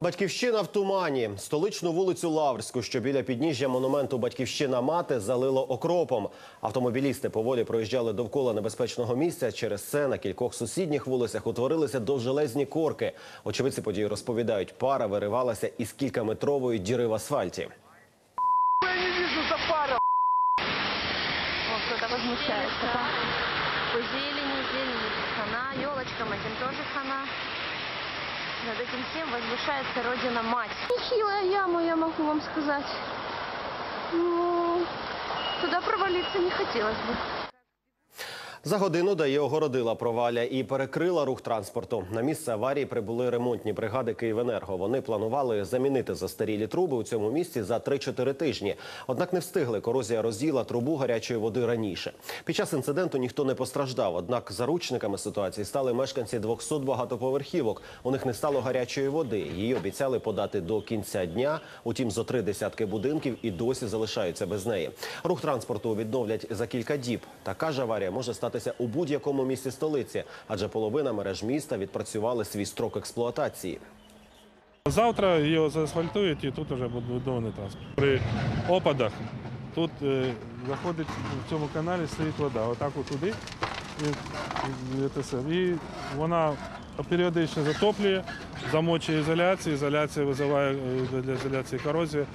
Батьківщина в тумані. Столичну вулицю Лаврську, що біля підніжжя монументу Батьківщина мати, залило окропом. Автомобілісти поволі проїжджали довкола небезпечного місця. Через це на кількох сусідніх вулицях утворилися довжелезні корки. Очевидці події розповідають, пара виривалася із кількаметрової діри в асфальті. Вот кто-то возмущается. да. По зелени, зелени хана, елочкам этим тоже хана. Над этим всем возвышается Родина-Мать. Нехилая яма, я могу вам сказать. Ну, туда провалиться не хотелось бы. За годину ДАІ огородила проваля і перекрила рух транспорту. На місце аварії прибули ремонтні бригади «Київенерго». Вони планували замінити застарілі труби у цьому місці за 3-4 тижні. Однак не встигли. Корозія розділа трубу гарячої води раніше. Під час інциденту ніхто не постраждав. Однак заручниками ситуації стали мешканці 200 багатоповерхівок. У них не стало гарячої води. Її обіцяли подати до кінця дня. Утім, зо три десятки будинків і досі залишаються без неї. Рух транспорту відновлять за кілька діб. Така ж аварія може статися у будь-якому місці столиці, адже половина мереж міста відпрацювали свій строк експлуатації. Завтра його заасфальтують і тут вже буде будований транспорт. При опадах тут е, заходить в цьому каналі стоїть вода. Отак от. І, і вона періодично затоплює, замочує ізоляцію, ізоляція визиває е, для ізоляції корозію.